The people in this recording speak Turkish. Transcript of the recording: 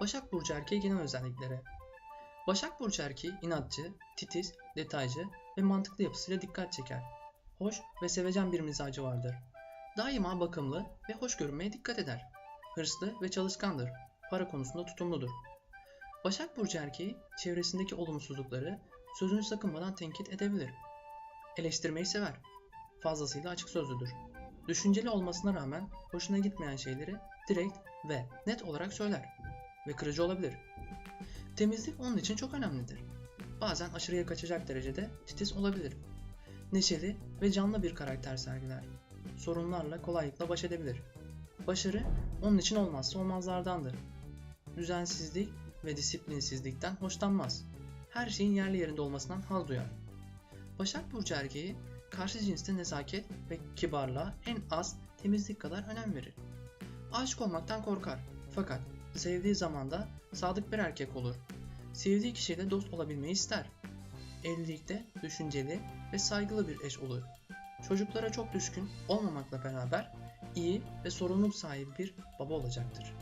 Başak Burcu erkeği genel özellikleri. Başak Burcu erkeği inatçı, titiz, detaycı ve mantıklı yapısıyla dikkat çeker. Hoş ve sevecen bir mizacı vardır. Daima bakımlı ve hoş görünmeye dikkat eder. Hırslı ve çalışkandır. Para konusunda tutumludur. Başak Burcu erkeği çevresindeki olumsuzlukları sözünü sakınmadan tenkit edebilir. Eleştirmeyi sever. Fazlasıyla açık sözlüdür. Düşünceli olmasına rağmen hoşuna gitmeyen şeyleri direkt ve net olarak söyler ve kırıcı olabilir. Temizlik onun için çok önemlidir. Bazen aşırıya kaçacak derecede titiz olabilir. Neşeli ve canlı bir karakter sergiler. Sorunlarla kolaylıkla baş edebilir. Başarı onun için olmazsa olmazlardandır. Düzensizlik ve disiplinsizlikten hoşlanmaz. Her şeyin yerli yerinde olmasından haz duyar. Başak Burcu erkeği karşı cinste nezaket ve kibarlığa en az temizlik kadar önem verir. Aşık olmaktan korkar fakat sevdiği zamanda sadık bir erkek olur. Sevdiği kişiyle dost olabilmeyi ister. Evlilikte düşünceli ve saygılı bir eş olur. Çocuklara çok düşkün olmamakla beraber iyi ve sorumluluk sahibi bir baba olacaktır.